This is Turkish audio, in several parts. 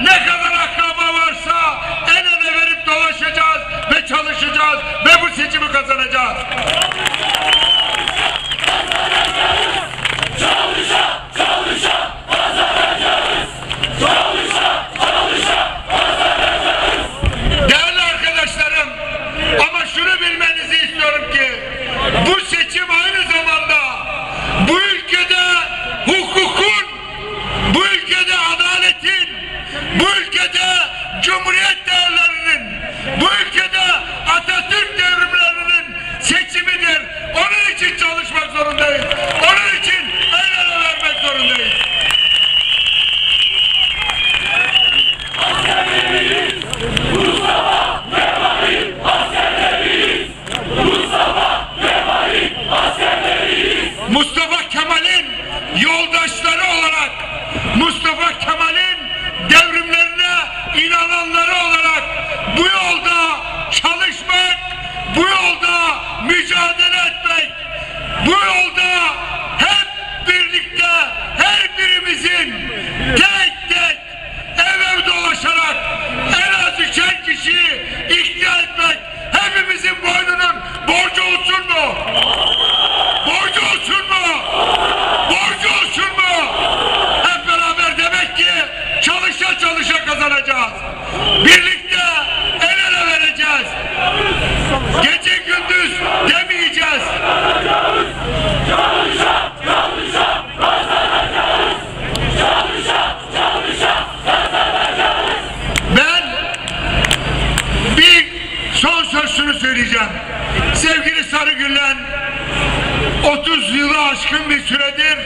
Never Birlikte el ele vereceğiz. Gece gündüz demeyeceğiz. Ben bir son söz söyleyeceğim. Sevgili Sarıgüllen 30 yılı aşkın bir süredir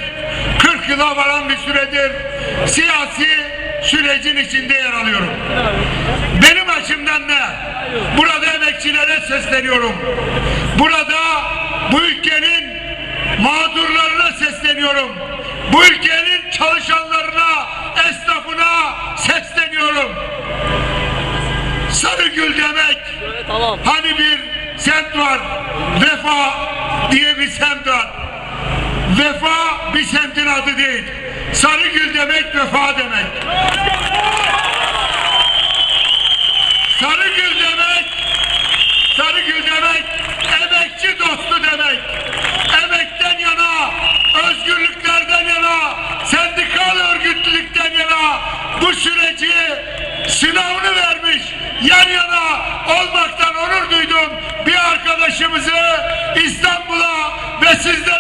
40 yıla varan bir süredir siyasi sürecin içinde yer alıyorum. Benim açımdan ne? Burada emekçilere sesleniyorum. Burada bu ülkenin mağdurlarına sesleniyorum. Bu ülkenin çalışanlarına, esnafına sesleniyorum. Sarıgül demek Tamam. Hani bir semt var, Vefa diye bir semt var. Vefa bir semtin adı değil. Sarıgül demek vefa demek. Sarıgül demek, Sarıgül demek emekçi dostu demek. Emekten yana, özgürlüklerden yana, sendikal örgütlülükten yana bu süreci vermiş, yan yana olmaktan onur duydum. Bir arkadaşımızı İstanbul'a ve sizlere